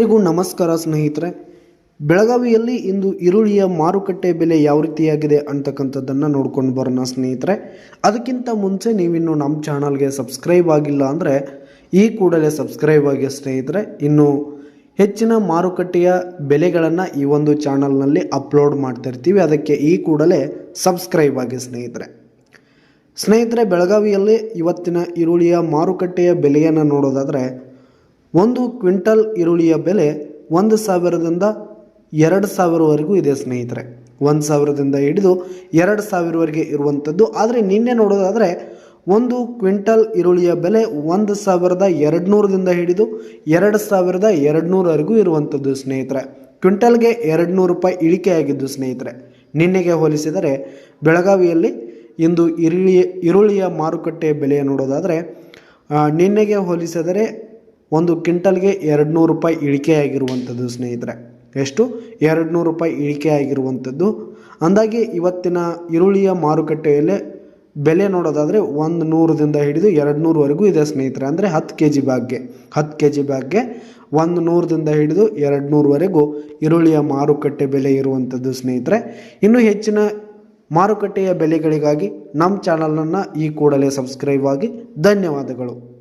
ಎಲ್ಲರಿಗೂ ನಮಸ್ಕಾರ ಸ್ನೇಹಿತರೆ. ಬೆಳಗಾವಿಯಲ್ಲಿ ಇಂದು ಈರುಳ್ಳಿಯ ಮಾರುಕಟ್ಟೆ ಬೆಲೆ ಯಾವ ರೀತಿಯಾಗಿದೆ ಅಂತಕ್ಕಂಥದ್ದನ್ನು ನೋಡ್ಕೊಂಡು ಬರೋಣ ಸ್ನೇಹಿತರೆ. ಅದಕ್ಕಿಂತ ಮುಂಚೆ ನೀವಿನ್ನು ನಮ್ಮ ಚಾನಲ್ಗೆ ಸಬ್ಸ್ಕ್ರೈಬ್ ಆಗಿಲ್ಲ ಅಂದರೆ ಈ ಕೂಡಲೇ ಸಬ್ಸ್ಕ್ರೈಬ್ ಆಗಿ ಸ್ನೇಹಿತರೆ. ಇನ್ನು ಹೆಚ್ಚಿನ ಮಾರುಕಟ್ಟೆಯ ಬೆಲೆಗಳನ್ನು ಈ ಒಂದು ಚಾನಲ್ನಲ್ಲಿ ಅಪ್ಲೋಡ್ ಮಾಡ್ತಿರ್ತೀವಿ ಅದಕ್ಕೆ ಈ ಕೂಡಲೇ ಸಬ್ಸ್ಕ್ರೈಬ್ ಆಗಿ ಸ್ನೇಹಿತರೆ. ಸ್ನೇಹಿತರೆ, ಬೆಳಗಾವಿಯಲ್ಲಿ ಇವತ್ತಿನ ಈರುಳ್ಳಿಯ ಮಾರುಕಟ್ಟೆಯ ಬೆಲೆಯನ್ನು ನೋಡೋದಾದರೆ ಒಂದು ಕ್ವಿಂಟಲ್ ಈರುಳ್ಳಿಯ ಬೆಲೆ ಒಂದು ಸಾವಿರದಿಂದ ಎರಡು ಸಾವಿರವರೆಗೂ ಇದೆ, ಸ್ನೇಹಿತರೆ. ಒಂದು ಸಾವಿರದಿಂದ ಹಿಡಿದು ಎರಡು ಸಾವಿರವರೆಗೆ ಇರುವಂಥದ್ದು. ಆದರೆ ನಿನ್ನೆ ನೋಡೋದಾದರೆ ಒಂದು ಕ್ವಿಂಟಲ್ ಈರುಳ್ಳಿಯ ಬೆಲೆ ಒಂದು ಸಾವಿರದ ಎರಡುನೂರದಿಂದ ಹಿಡಿದು ಎರಡು ಸಾವಿರದ ಎರಡುನೂರವರೆಗೂ ಇರುವಂಥದ್ದು, ಸ್ನೇಹಿತರೆ. ಕ್ವಿಂಟಲ್ಗೆ ಎರಡು ನೂರು ರೂಪಾಯಿ ಇಳಿಕೆಯಾಗಿದ್ದು, ಸ್ನೇಹಿತರೆ. ನಿನ್ನೆಗೆ ಹೋಲಿಸಿದರೆ ಬೆಳಗಾವಿಯಲ್ಲಿ ಇಂದು ಈರುಳ್ಳಿ, ಈರುಳ್ಳಿಯ ಮಾರುಕಟ್ಟೆ ಬೆಲೆ ನೋಡೋದಾದರೆ ನಿನ್ನೆಗೆ ಹೋಲಿಸಿದರೆ ಒಂದು ಕ್ವಿಂಟಲ್ಗೆ ಎರಡು ನೂರು ರೂಪಾಯಿ ಇಳಿಕೆಯಾಗಿರುವಂಥದ್ದು, ಸ್ನೇಹಿತರೆ. ಎಷ್ಟು? ಎರಡು ನೂರು ರೂಪಾಯಿ ಇಳಿಕೆಯಾಗಿರುವಂಥದ್ದು. ಅಂದಾಗೆ ಇವತ್ತಿನ ಈರುಳ್ಳಿಯ ಮಾರುಕಟ್ಟೆಯಲ್ಲಿ ಬೆಲೆ ನೋಡೋದಾದರೆ ಒಂದು ನೂರದಿಂದ ಹಿಡಿದು ಎರಡು ನೂರವರೆಗೂ ಇದೆ, ಸ್ನೇಹಿತರೆ. ಅಂದರೆ ಹತ್ತು ಕೆ ಜಿ ಬ್ಯಾಗ್ಗೆ. ಹತ್ತು ಕೆ ಜಿ ಬ್ಯಾಗ್ಗೆ ಒಂದು ನೂರದಿಂದ ಹಿಡಿದು ಎರಡು ನೂರವರೆಗೂ ಈರುಳ್ಳಿಯ ಮಾರುಕಟ್ಟೆ ಬೆಲೆ ಇರುವಂಥದ್ದು, ಸ್ನೇಹಿತರೆ. ಇನ್ನೂ ಹೆಚ್ಚಿನ ಮಾರುಕಟ್ಟೆಯ ಬೆಲೆಗಳಿಗಾಗಿ ನಮ್ಮ ಚಾನಲನ್ನು ಈ ಕೂಡಲೇ ಸಬ್ಸ್ಕ್ರೈಬ್ ಆಗಿ ಧನ್ಯವಾದಗಳು.